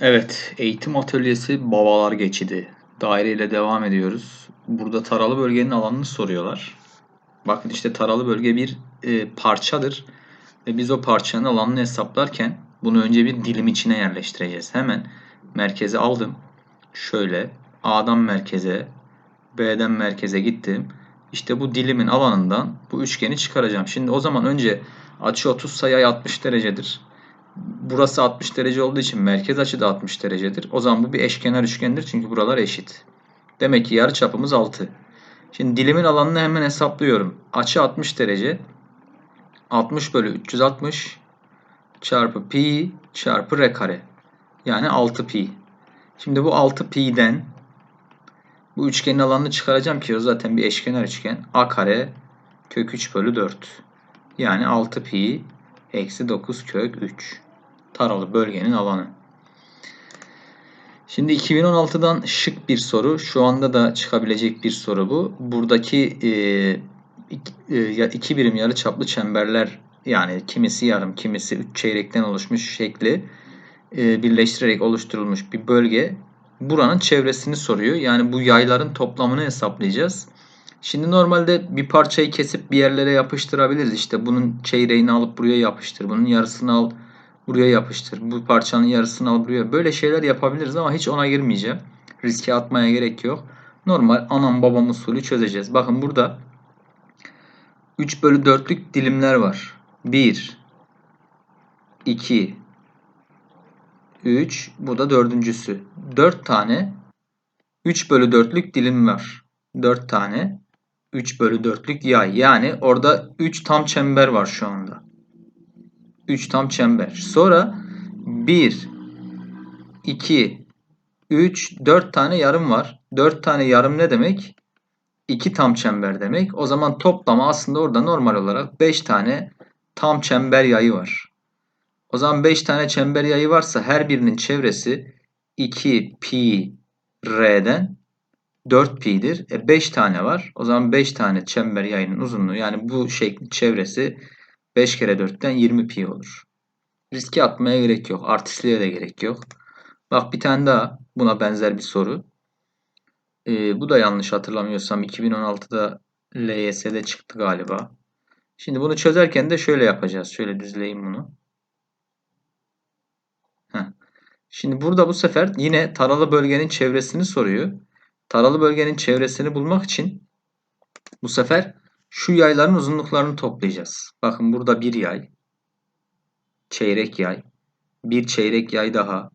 Evet, eğitim atölyesi babalar geçidi. Daire ile devam ediyoruz. Burada taralı bölgenin alanını soruyorlar. Bakın işte taralı bölge bir e, parçadır. Ve biz o parçanın alanını hesaplarken bunu önce bir dilim içine yerleştireceğiz. Hemen merkeze aldım. Şöyle A'dan merkeze, B'den merkeze gittim. İşte bu dilimin alanından bu üçgeni çıkaracağım. Şimdi o zaman önce açı 30 sayı 60 derecedir burası 60 derece olduğu için merkez açı da 60 derecedir. O zaman bu bir eşkenar üçgendir çünkü buralar eşit. Demek ki yarı çapımız 6. Şimdi dilimin alanını hemen hesaplıyorum. Açı 60 derece. 60 bölü 360 çarpı pi çarpı r kare. Yani 6 pi. Şimdi bu 6 pi'den bu üçgenin alanını çıkaracağım ki o zaten bir eşkenar üçgen. a kare kök 3 bölü 4. Yani 6 pi eksi 9 kök 3 taralı bölgenin alanı. Şimdi 2016'dan şık bir soru. Şu anda da çıkabilecek bir soru bu. Buradaki e, e, iki birim yarı çaplı çemberler yani kimisi yarım kimisi üç çeyrekten oluşmuş şekli e, birleştirerek oluşturulmuş bir bölge. Buranın çevresini soruyor. Yani bu yayların toplamını hesaplayacağız. Şimdi normalde bir parçayı kesip bir yerlere yapıştırabiliriz. İşte bunun çeyreğini alıp buraya yapıştır. Bunun yarısını al buraya yapıştır. Bu parçanın yarısını al buraya. Böyle şeyler yapabiliriz ama hiç ona girmeyeceğim. Riske atmaya gerek yok. Normal anam babam usulü çözeceğiz. Bakın burada 3 bölü 4'lük dilimler var. 1 2 3 bu da dördüncüsü. 4 tane 3 bölü 4'lük dilim var. 4 tane 3 bölü 4'lük yay. Yani orada 3 tam çember var şu anda. 3 tam çember. Sonra 1, 2, 3, 4 tane yarım var. 4 tane yarım ne demek? 2 tam çember demek. O zaman toplama aslında orada normal olarak 5 tane tam çember yayı var. O zaman 5 tane çember yayı varsa her birinin çevresi 2 pi r'den 4 pi'dir. E 5 tane var. O zaman 5 tane çember yayının uzunluğu yani bu şeklin çevresi 5 kere 4'ten 20 pi olur. Riske atmaya gerek yok. Artistliğe de gerek yok. Bak bir tane daha buna benzer bir soru. Ee, bu da yanlış hatırlamıyorsam 2016'da LYS'de çıktı galiba. Şimdi bunu çözerken de şöyle yapacağız. Şöyle düzleyeyim bunu. Heh. Şimdi burada bu sefer yine taralı bölgenin çevresini soruyor. Taralı bölgenin çevresini bulmak için bu sefer şu yayların uzunluklarını toplayacağız. Bakın burada bir yay. Çeyrek yay. Bir çeyrek yay daha.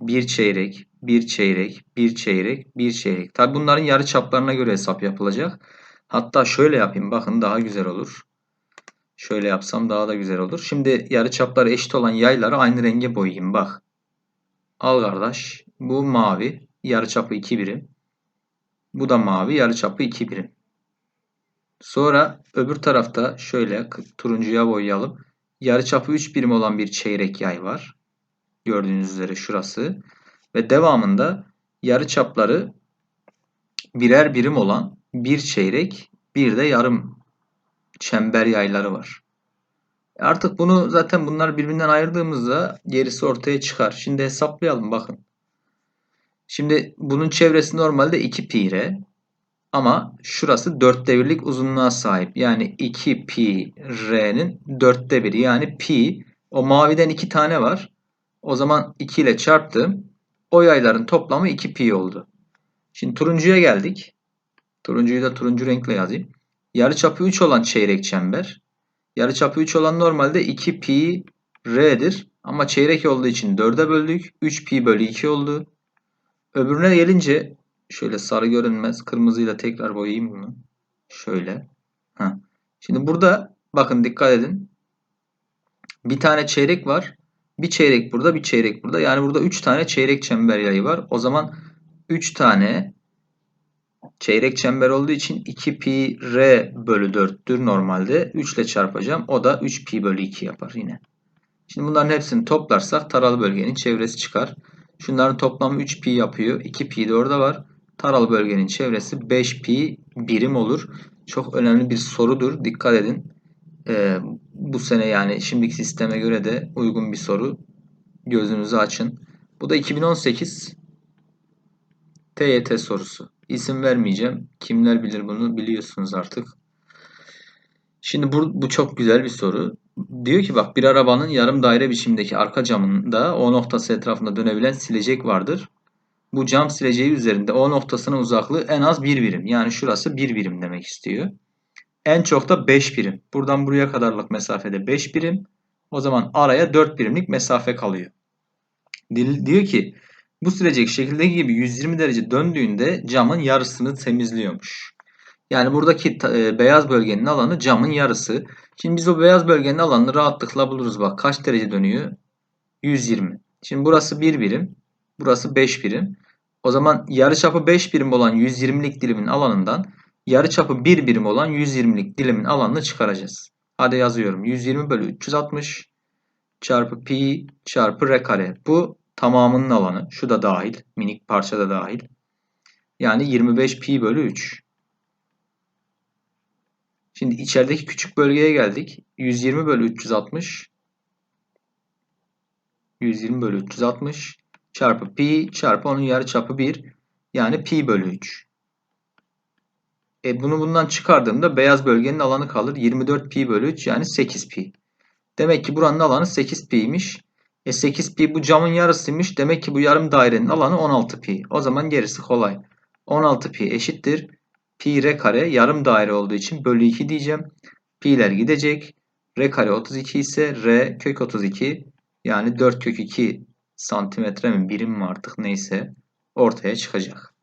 Bir çeyrek, bir çeyrek, bir çeyrek, bir çeyrek. Tabi bunların yarı çaplarına göre hesap yapılacak. Hatta şöyle yapayım. Bakın daha güzel olur. Şöyle yapsam daha da güzel olur. Şimdi yarı çapları eşit olan yayları aynı renge boyayayım. Bak. Al kardeş. Bu mavi. Yarı çapı 2 birim. Bu da mavi. Yarı çapı 2 birim. Sonra öbür tarafta şöyle turuncuya boyayalım. Yarıçapı 3 birim olan bir çeyrek yay var. Gördüğünüz üzere şurası. Ve devamında yarıçapları birer birim olan bir çeyrek bir de yarım çember yayları var. Artık bunu zaten bunlar birbirinden ayırdığımızda gerisi ortaya çıkar. Şimdi hesaplayalım bakın. Şimdi bunun çevresi normalde 2 pi r. Ama şurası dörtte birlik uzunluğa sahip. Yani 2 pi r'nin dörtte biri. Yani pi o maviden 2 tane var. O zaman 2 ile çarptım. O yayların toplamı 2 pi oldu. Şimdi turuncuya geldik. Turuncuyu da turuncu renkle yazayım. Yarıçapı 3 olan çeyrek çember. Yarıçapı 3 olan normalde 2 pi r'dir. Ama çeyrek olduğu için 4'e böldük. 3 pi bölü 2 oldu. Öbürüne gelince Şöyle sarı görünmez. Kırmızıyla tekrar boyayayım bunu. Şöyle. Heh. Şimdi burada bakın dikkat edin. Bir tane çeyrek var. Bir çeyrek burada, bir çeyrek burada. Yani burada 3 tane çeyrek çember yayı var. O zaman 3 tane çeyrek çember olduğu için 2 pi r bölü 4'tür normalde. 3 ile çarpacağım. O da 3 pi bölü 2 yapar yine. Şimdi bunların hepsini toplarsak taralı bölgenin çevresi çıkar. Şunların toplamı 3 pi yapıyor. 2 pi de orada var. Taralı bölgenin çevresi 5 pi birim olur. Çok önemli bir sorudur. Dikkat edin. Ee, bu sene yani şimdiki sisteme göre de uygun bir soru. Gözünüzü açın. Bu da 2018 TYT sorusu. İsim vermeyeceğim. Kimler bilir bunu biliyorsunuz artık. Şimdi bu, bu çok güzel bir soru. Diyor ki bak bir arabanın yarım daire biçimdeki arka camında O noktası etrafında dönebilen silecek vardır. Bu cam sileceği üzerinde O noktasının uzaklığı en az 1 birim. Yani şurası 1 birim demek istiyor. En çok da 5 birim. Buradan buraya kadarlık mesafede 5 birim. O zaman araya 4 birimlik mesafe kalıyor. Diyor ki bu silecek şekildeki gibi 120 derece döndüğünde camın yarısını temizliyormuş. Yani buradaki e, beyaz bölgenin alanı camın yarısı. Şimdi biz o beyaz bölgenin alanını rahatlıkla buluruz. Bak kaç derece dönüyor? 120. Şimdi burası 1 birim. Burası 5 birim. O zaman yarıçapı 5 birim olan 120'lik dilimin alanından yarıçapı 1 birim olan 120'lik dilimin alanını çıkaracağız. Hadi yazıyorum. 120 bölü 360 çarpı pi çarpı r kare. Bu tamamının alanı. Şu da dahil. Minik parça da dahil. Yani 25 pi bölü 3. Şimdi içerideki küçük bölgeye geldik. 120 bölü 360 120 bölü 360 çarpı pi çarpı onun yarı çapı 1 yani pi bölü 3. E bunu bundan çıkardığımda beyaz bölgenin alanı kalır. 24 pi bölü 3 yani 8 pi. Demek ki buranın alanı 8 pi'ymiş. E 8 pi bu camın yarısıymış. Demek ki bu yarım dairenin alanı 16 pi. O zaman gerisi kolay. 16 pi eşittir. Pi r kare yarım daire olduğu için bölü 2 diyeceğim. Pi'ler gidecek. R kare 32 ise R kök 32 yani 4 kök 2 santimetre mi birim mi artık neyse ortaya çıkacak.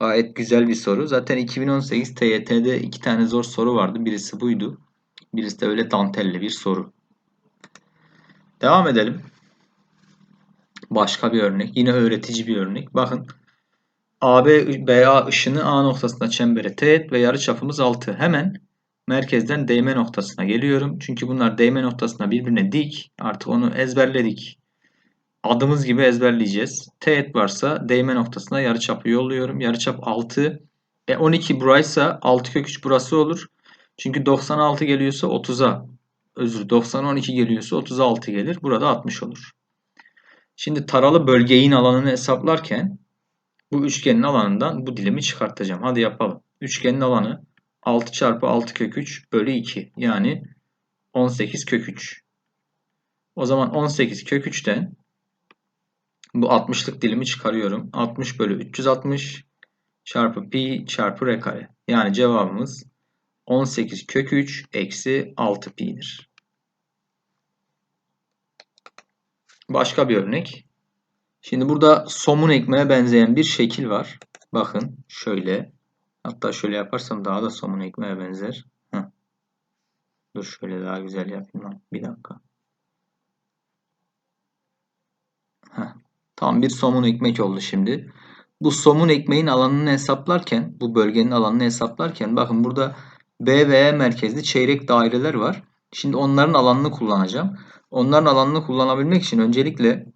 Gayet güzel bir soru. Zaten 2018 TYT'de iki tane zor soru vardı. Birisi buydu. Birisi de öyle dantelli bir soru. Devam edelim. Başka bir örnek. Yine öğretici bir örnek. Bakın AB BA ışını A noktasında çembere teğet ve yarıçapımız 6. Hemen merkezden değme noktasına geliyorum. Çünkü bunlar değme noktasına birbirine dik. Artık onu ezberledik. Adımız gibi ezberleyeceğiz. Teğet varsa değme noktasına yarıçapı yolluyorum. Yarıçap 6. E 12 buraysa 6 kök 3 burası olur. Çünkü 96 geliyorsa 30'a özür 90 12 geliyorsa 36 gelir. Burada 60 olur. Şimdi taralı bölgeyin alanını hesaplarken bu üçgenin alanından bu dilimi çıkartacağım. Hadi yapalım. Üçgenin alanı 6 çarpı 6 kök 3 bölü 2. Yani 18 kök 3. O zaman 18 kök 3'ten bu 60'lık dilimi çıkarıyorum. 60 bölü 360 çarpı pi çarpı r kare. Yani cevabımız 18 kök 3 eksi 6 pi'dir. Başka bir örnek. Şimdi burada somun ekmeğe benzeyen bir şekil var. Bakın şöyle. Hatta şöyle yaparsam daha da somun ekmeğe benzer. Heh. Dur şöyle daha güzel yapayım lan. Bir dakika. Heh. Tam bir somun ekmek oldu şimdi. Bu somun ekmeğin alanını hesaplarken, bu bölgenin alanını hesaplarken bakın burada B ve E merkezli çeyrek daireler var. Şimdi onların alanını kullanacağım. Onların alanını kullanabilmek için öncelikle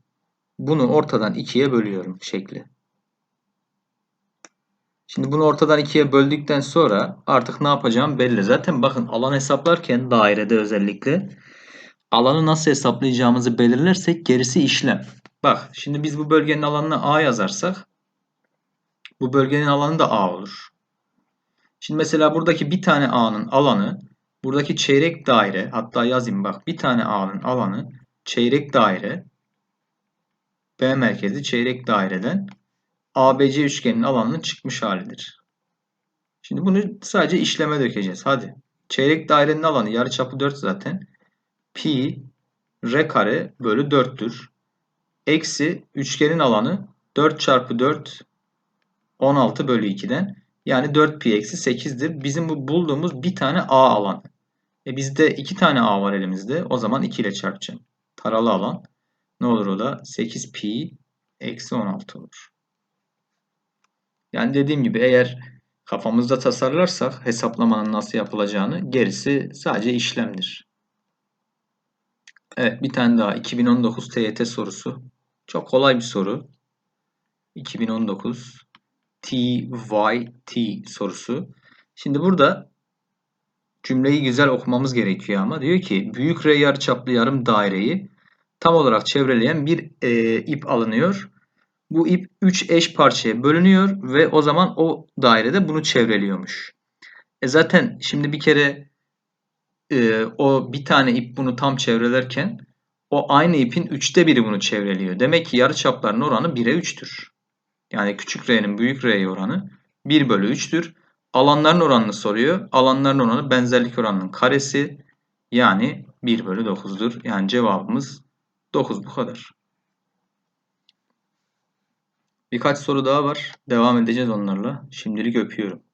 bunu ortadan ikiye bölüyorum şekli. Şimdi bunu ortadan ikiye böldükten sonra artık ne yapacağım belli. Zaten bakın alan hesaplarken dairede özellikle alanı nasıl hesaplayacağımızı belirlersek gerisi işlem. Bak şimdi biz bu bölgenin alanına A yazarsak bu bölgenin alanı da A olur. Şimdi mesela buradaki bir tane A'nın alanı buradaki çeyrek daire hatta yazayım bak bir tane A'nın alanı çeyrek daire B merkezi çeyrek daireden ABC üçgeninin alanının çıkmış halidir. Şimdi bunu sadece işleme dökeceğiz. Hadi. Çeyrek dairenin alanı yarıçapı 4 zaten. Pi r kare bölü 4'tür. Eksi üçgenin alanı 4 çarpı 4 16 bölü 2'den. Yani 4 pi eksi 8'dir. Bizim bu bulduğumuz bir tane A alanı. E bizde iki tane A var elimizde. O zaman 2 ile çarpacağım. Taralı alan. Ne olur o da? 8 pi eksi 16 olur. Yani dediğim gibi eğer kafamızda tasarlarsak hesaplamanın nasıl yapılacağını gerisi sadece işlemdir. Evet bir tane daha 2019 TYT sorusu. Çok kolay bir soru. 2019 TYT sorusu. Şimdi burada cümleyi güzel okumamız gerekiyor ama diyor ki büyük R yarıçaplı yarım daireyi tam olarak çevreleyen bir e, ip alınıyor. Bu ip 3 eş parçaya bölünüyor ve o zaman o dairede bunu çevreliyormuş. E zaten şimdi bir kere e, o bir tane ip bunu tam çevrelerken o aynı ipin üçte biri bunu çevreliyor. Demek ki yarıçapların oranı 1'e 3'tür. Yani küçük r'nin büyük r'ye oranı 1 bölü 3'tür. Alanların oranını soruyor. Alanların oranı benzerlik oranının karesi yani 1 bölü 9'dur. Yani cevabımız 9 bu kadar. Birkaç soru daha var. Devam edeceğiz onlarla. Şimdilik öpüyorum.